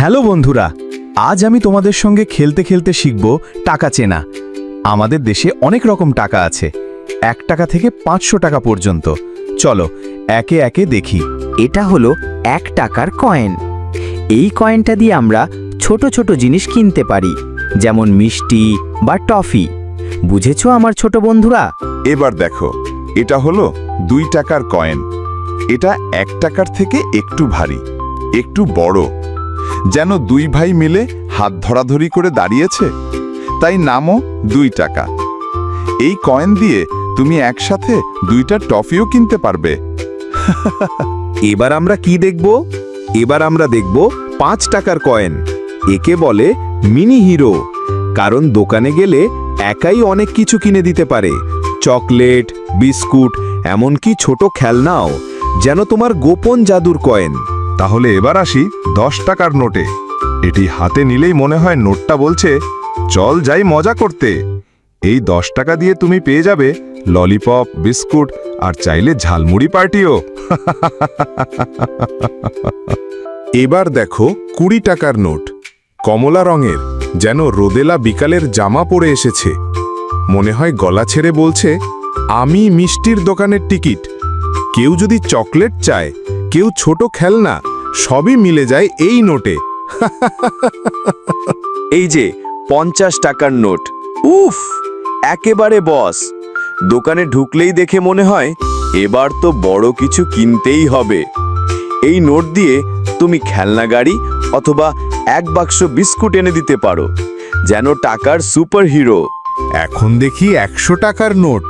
Hello বন্ধুরা, আজ আমি তোমাদের সঙ্গে খেলতে খেলতে শিখব টাকা চেনা। আমাদের দেশে অনেক রকম টাকা আছে, এক টাকা থেকে পাঁচশো টাকা পর্যন্ত। চলো, একে একে দেখি। এটা হলো এক টাকার কয়েন এই কয়েনটা দিয়ে আমরা ছোট ছোট জিনিস কিনতে পারি, যেমন মিষ্টি বা টফি। বুঝেছ আমার ছোট বন্ধুরা? এবার দেখো, এটা হলো দুই টাকার কয়েন এটা এক টাকার থেকে একটু ভারী, একটু বড়। যেন দুই ভাই মিলে হাত ধরাধরি করে দাঁড়িয়েছে? তাই নামও দুই টাকা। এই কয়েন দিয়ে তুমি একসাথে দুইটা টফিও কিনতে পারবে। এবার আমরা কি দেখব? এবার আমরা দেখব পাঁচ টাকার কয়েন। একে বলে মিনি হিরো, কারণ দোকানে গেলে একাই অনেক কিছু কিনে দিতে পারে। চকলেট, বিস্কুট, এমনকি ছোট খেলনাও, যেন তোমার গোপন জাদুর কয়েন। তাহলে এবার আসি দশ টাকার নোটে। এটি হাতে নিলেই মনে হয় নোটটা বলছে, চল যাই মজা করতে। এই দশ টাকা দিয়ে তুমি পেয়ে যাবে ললিপপ, বিস্কুট আর চাইলে ঝালমুড়ি পার্টিও। এবার দেখো কুড়ি টাকার নোট, কমলা রঙের, যেন রোদেলা বিকালের জামা পরে এসেছে। মনে হয় গলা ছেড়ে বলছে, আমি মিষ্টির দোকানের টিকিট। কেউ যদি চকলেট চায়, কেউ ছোট খেলনা সবই মিলে যায় এই নোটে। এই যে পঞ্চাশ টাকার নোট। উফ একেবারে বস। দোকানে ঢুকলেই দেখে মনে হয় এবার তো বড় কিছু কিনতেই হবে। এই নোট দিয়ে তুমি খেলনা গাড়ি অথবা এক বাক্স বিস্কুট এনে দিতে পারো যেন টাকার সুপার হিরো এখন দেখি একশো টাকার নোট।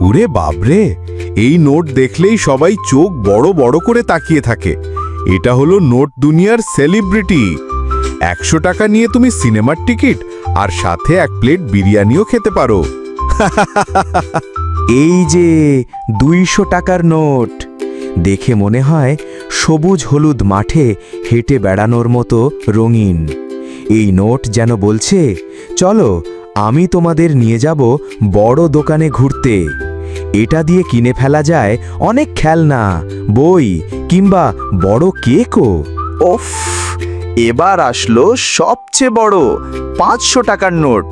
উরে বাবরে এই নোট দেখলেই সবাই চোখ বড় বড় করে তাকিয়ে থাকে। এটা হলো নোট দুনিয়ার সেলিব্রিটি। একশো টাকা নিয়ে তুমি সিনেমার টিকিট আর সাথে এক প্লেট বিরিয়ানিও খেতে পারো। এই যে দুইশো টাকার নোট। দেখে মনে হয় সবুজ হলুদ মাঠে হেঁটে বেড়ানোর মতো রঙিন। এই নোট যেন বলছে, চলো, আমি তোমাদের নিয়ে যাব বড় দোকানে ঘুরতে। এটা দিয়ে কিনে ফেলা যায় অনেক খেলনা, বই কিংবা বড় কেকও। ওফ এবার আসলো সবচেয়ে বড় পাঁচশো টাকার নোট।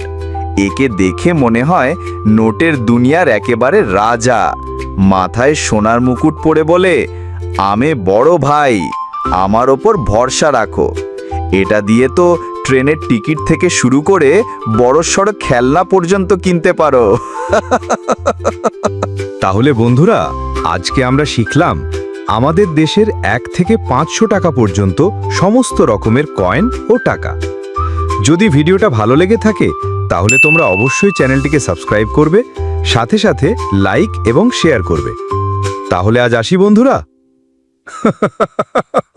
একে দেখে মনে হয় নোটের দুনিয়ার একেবারে রাজা। মাথায় সোনার মুকুট পরে বলে, আমি বড় ভাই, আমার ওপর ভরসা রাখো। এটা দিয়ে তো ট্রেনের টিকিট থেকে শুরু করে বড়সড় খেলনা পর্যন্ত কিনতে পারো। তাহলে বন্ধুরা, আজকে আমরা শিখলাম আমাদের দেশের এক থেকে পাঁচশো টাকা পর্যন্ত সমস্ত রকমের কয়েন ও টাকা। যদি ভিডিওটা ভালো লেগে থাকে, তাহলে তোমরা অবশ্যই চ্যানেলটিকে সাবস্ক্রাইব করবে, সাথে সাথে লাইক এবং শেয়ার করবে। তাহলে আজ আসি বন্ধুরা।